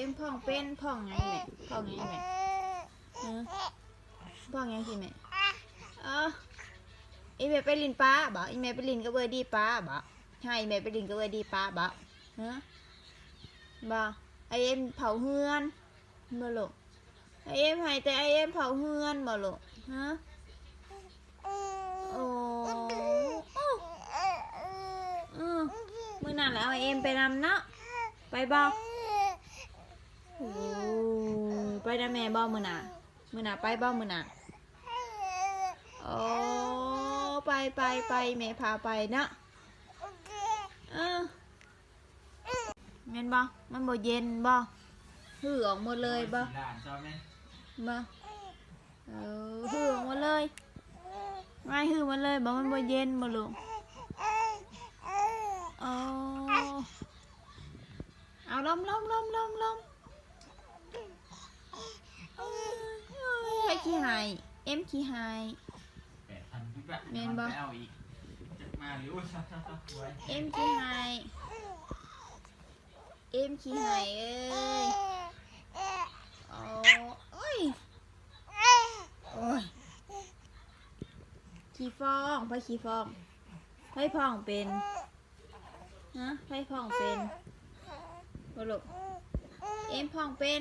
อ็มพ่องเป็นพ่องหยังแม่พ่องหยังแม่พ่องหยังสิแม่เอออีแม่ไปลินป้าบ่อีแม่ไปลินกับเบอร์ดีป้าบ่ให้แม่ไปลินกับเบอร์ดีป้าบ่ฮะบ่ไอเอ็มเผาเฮือนบ่ลูกไอเอ็มให้แต่ไอเอ็มเผาเฮือนบ่ลูกฮะโอ้โอ้อือมื้อนั้นแล้วไอเอ็มไปนำเนาะไปบ่ โอ้ไปนะแม่บ่มือหน่ะมือหน่ะไปบ่มือหน่ะโอ้ไปไปไปแม่พาไปนะเออแม่นบ่มันบ่เย็นบ่หือออกหมดเลยบ่หลานชอบไหมบ่เออหือออกหมดเลยไม่หือหมดเลยบ่มันบ่เย็นบ่ลูกเอาลมลมลมลมลม ใคร ขี้หายเอ็มขี้หายแปดพันพี่ปะแม่นบ่ไปเอาอีกจะมาหรือว่าไว้เอ็มขี้หายเอ็มขี้หายเอ้ยโอ้โอ้ยโอ้ยขี้ฟองไปขี้ฟองไปพองเป็นฮะไปพองเป็นบ่ลูกเอ็มพองเป็น